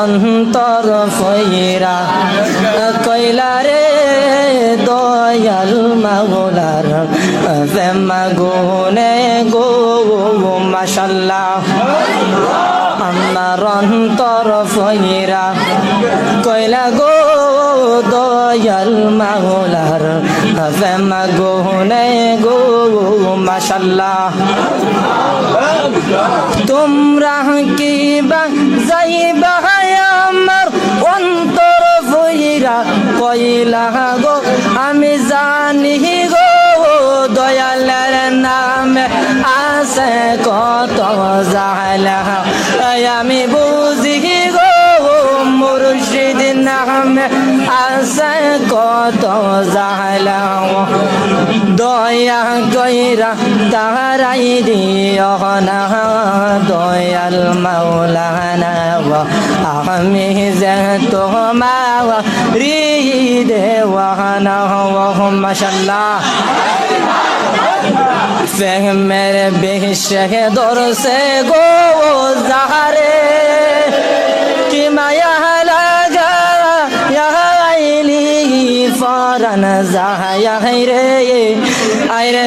অন্তর ফইরা কইলা রে দয়াল মাওলার ফেমা গো মাশাল্লাহ আমার অন্তর ফইরা কইলা গো ফেমা গুনে গো, মাশাল্লাহ। তোমরা কি বা যাইবা আমার অন্তর ফইরা কইলা গো, আমি জানি গো দয়ালের নামে আছে কত জালা আমি বুঝি গো মুর্শিদ নামে আছে কত জালা দয়া কইরা তাহারাই দিও না। দয়াল মাওলানা আমি যে তোমা রি দেওয়ানা মাশাল্লাহ ফেহমের বেশে দরসে গো জাহারে জাহাই রে। আইরে